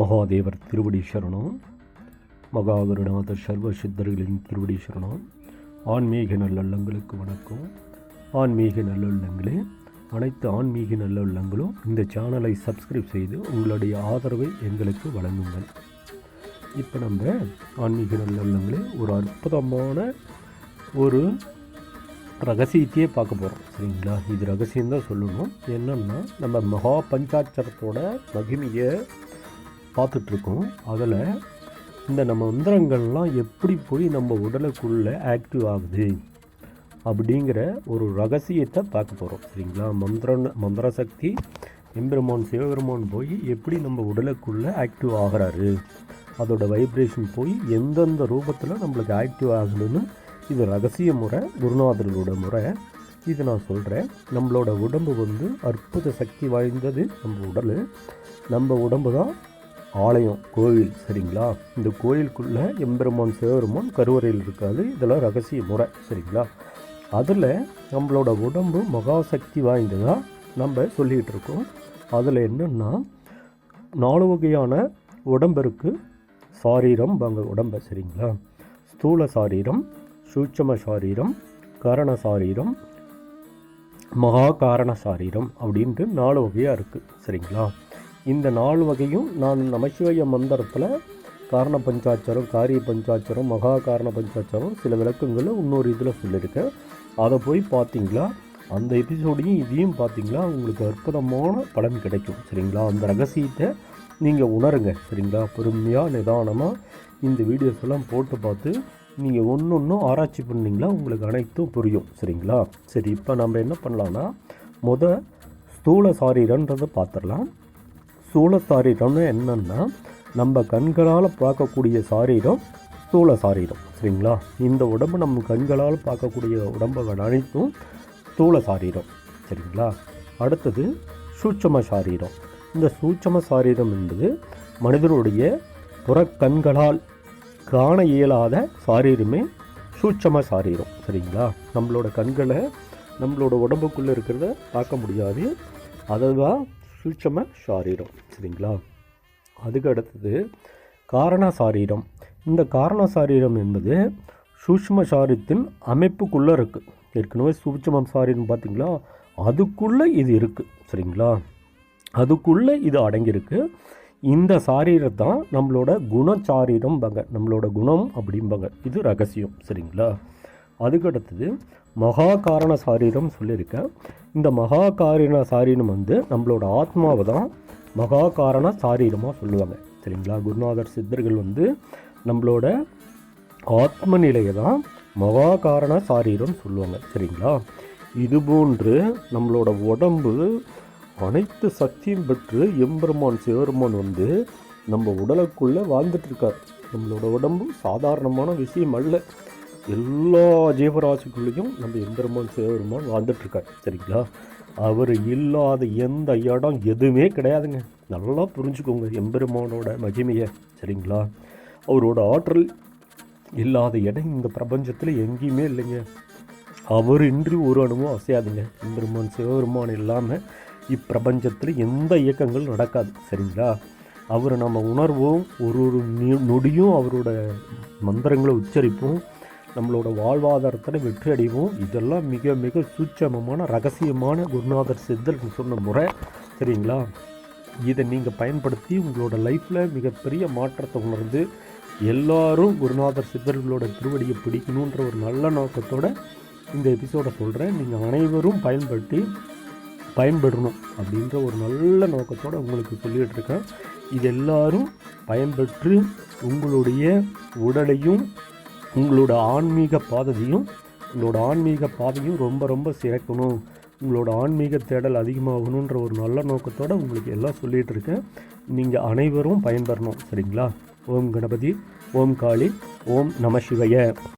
மகாதேவர் திருவடி சரணம் மகாகருநாதர் சர்வ சித்தர்களின் திருவடி சரணம் ஆன்மீக நல்லுள்ளங்களுக்கு வணக்கம். ஆன்மீக நல்லுள்ளங்களே அனைத்து ஆன்மீக நல்லுள்ளங்களும் இந்த சேனலை சப்ஸ்கிரைப் செய்து உங்களுடைய ஆதரவை எங்களுக்கு வழங்குங்கள். இப்போ நம்ம ஆன்மீக நல்லுள்ளங்களே ஒரு அற்புதமான ஒரு ரகசியத்தையே பார்க்க போகிறோம் சரிங்களா? இது ரகசியம்தான் சொல்லணும். என்னென்னா நம்ம மகா பஞ்சாட்சரத்தோட மகிமையை பார்த்துட்ருக்கோம். அதில் இந்த நம்ம மந்திரங்கள்லாம் எப்படி போய் நம்ம உடலுக்குள்ளே ஆக்டிவ் ஆகுது அப்படிங்கிற ஒரு ரகசியத்தை பார்க்க போகிறோம். சரிங்களா? மந்திர மந்திர சக்தி எம்பெருமான் சிவபெருமான் போய் எப்படி நம்ம உடலுக்குள்ளே ஆக்டிவ் ஆகிறாரு? அதோட வைப்ரேஷன் போய் எந்தெந்த ரூபத்தில் நம்மளுக்கு ஆக்டிவ் ஆகணும்னு இது ரகசிய முறை குருநாதர்களோட முறை. இது நான் சொல்கிறேன் நம்மளோட உடம்பு வந்து அற்புத சக்தி வாய்ந்தது நம்ம உடல். நம்ம உடம்பு தான் ஆலயம் கோவில் சரிங்களா? இந்த கோயிலுக்குள்ளே எம்பெருமான் சிவபெருமான் கருவறையில் இருக்காது இதெல்லாம் ரகசிய முறை சரிங்களா? அதில் நம்மளோட உடம்பு மகாசக்தி வாய்ந்ததாக நம்ம சொல்லிகிட்டு இருக்கோம். அதில் என்னென்னா நாலு வகையான உடம்பருக்கு சாரீரம் வாங்க உடம்பை சரிங்களா? ஸ்தூல சாரீரம் சூட்சம சாரீரம் கரண சாரீரம் மகா காரண சாரீரம் அப்படின்ட்டு நாலு வகையாக இருக்குது சரிங்களா? இந்த நாலு வகையும் நான் நமசிவய மந்திரத்தில் காரண பஞ்சாட்சரம் காரிய பஞ்சாட்சரம் மகா காரண பஞ்சாட்சரம் சில விளக்கங்களை இன்னொரு இதில் சொல்லியிருக்கேன். அதை போய் பார்த்தீங்களா? அந்த எபிசோடையும் இதையும் பார்த்தீங்களா? உங்களுக்கு அற்புதமான பலன் கிடைக்கும். சரிங்களா? அந்த ரகசியத்தை நீங்கள் உணருங்க. சரிங்களா? பொறுமையாக நிதானமாக இந்த வீடியோஸ் எல்லாம் போட்டு பார்த்து நீங்கள் ஒன்று ஒன்றும் ஆராய்ச்சி பண்ணிங்களா? உங்களுக்கு அனைத்தும் புரியும். சரிங்களா? சரி இப்போ நம்ம என்ன பண்ணலான்னா முத ஸ்தூல சாரீரன்றதை பார்த்துடலாம். ஸ்தூல சாரீரம்னு என்னென்னா நம்ம கண்களால் பார்க்கக்கூடிய சாரீரம் ஸ்தூல சாரீரம் சரிங்களா? இந்த உடம்பு நம்ம கண்களால் பார்க்கக்கூடிய உடம்புகள் அனைத்தும் ஸ்தூல சாரீரம் சரிங்களா? அடுத்தது சூட்சம சாரீரம் இந்த சூட்சம சாரீரம் என்பது மனிதனுடைய புறக்கண்களால் காண இயலாத சாரீரமே சூட்சம சாரீரம் சரிங்களா? நம்மளோட கண்களை நம்மளோட உடம்புக்குள்ளே இருக்கிறத பார்க்க முடியாது. அதுதான் சூட்சம சாரீரம் சரிங்களா? அதுக்கு அடுத்தது காரண சாரீரம் இந்த காரண சாரீரம் என்பது சூட்சம சாரீரத்தின் அமைப்புக்குள்ளே இருக்குது ஏற்கனவே சூட்சமம் சாரீரம் பார்த்தீங்களா அதுக்குள்ளே இது இருக்குது சரிங்களா? அதுக்குள்ளே இது அடங்கியிருக்கு. இந்த சாரீரத்தான் நம்மளோட குணச்சாரீரம்பாங்க நம்மளோட குணம் அப்படிம்பாங்க. இது ரகசியம் சரிங்களா? அதுக்கடுத்தது மகா காரண சாரீரம் சொல்லியிருக்கேன் இந்த மகா காரண சாரீரம் வந்து நம்மளோட ஆத்மாவை தான் மகா காரண சாரீரமாக சொல்லுவாங்க. சரிங்களா? குருநாதர் சித்தர்கள் வந்து நம்மளோட ஆத்ம நிலையை தான் மகா காரண சாரீரம் சொல்லுவாங்க. சரிங்களா? இதுபோன்று நம்மளோட உடம்பு அனைத்து சக்தியும் பெற்று எம்பெருமான் சிவருமான் வந்து நம்ம உடலுக்குள்ளே வாழ்ந்துட்டுருக்கார் நம்மளோட உடம்பு சாதாரணமான விஷயம் அல்ல. எல்லா ஜீவராசிக்குள்ளேயும் நம்ம எம்பெருமான் சிவபெருமான் வாழ்ந்துட்டுருக்கார் சரிங்களா? அவர் இல்லாத எந்த இடம் எதுவுமே கிடையாதுங்க. நல்லா புரிஞ்சுக்கோங்க எம்பெருமானோட மகிமையை சரிங்களா? அவரோட ஆற்றல் இல்லாத இடம் இந்த பிரபஞ்சத்தில் எங்கேயுமே இல்லைங்க. அவர் இன்றி ஒரு அணுவும் அசையாதுங்க. எம்பெருமான் சிவபெருமான் இல்லாமல் இப்பிரபஞ்சத்தில் எந்த இயக்கங்கள் நடக்காது சரிங்களா? அவரை நம்ம உணர்வோம் ஒரு ஒரு நொடியும் அவரோட மந்திரங்களை உச்சரிப்போம் நம்மளோட வாழ்வாதாரத்தில் வெற்றி அடைவோம். இதெல்லாம் மிக மிக சூட்சமமான ரகசியமான குருநாதர் சித்தர் சொன்ன முறை சரிங்களா? இதை நீங்கள் பயன்படுத்தி உங்களோட லைஃப்பில் மிகப்பெரிய மாற்றத்தை உணர்ந்து எல்லாரும் குருநாதர் சித்தர்களோட திருவடியை பிடிக்கணுன்ற ஒரு நல்ல நோக்கத்தோடு இந்த எபிசோடை சொல்கிறேன் நீங்கள் அனைவரும் பயன்படுத்தி பயன்பெறணும் அப்படின்ற ஒரு நல்ல நோக்கத்தோடு உங்களுக்கு சொல்லிகிட்டு இருக்கேன். இது எல்லாரும் பயன்பெற்று உங்களுடைய உடலையும் உங்களோட ஆன்மீக பாதையும் உங்களோட ஆன்மீக பாதையும் ரொம்ப ரொம்ப சிறக்கணும். உங்களோட ஆன்மீக தேடல் அதிகமாகணுன்ற ஒரு நல்ல நோக்கத்தோடு உங்களுக்கு எல்லாம் சொல்லிகிட்டு இருக்கேன். நீங்கள் அனைவரும் பயன்பெறணும் சரிங்களா? ஓம் கணபதி ஓம் காளி ஓம் நம சிவய.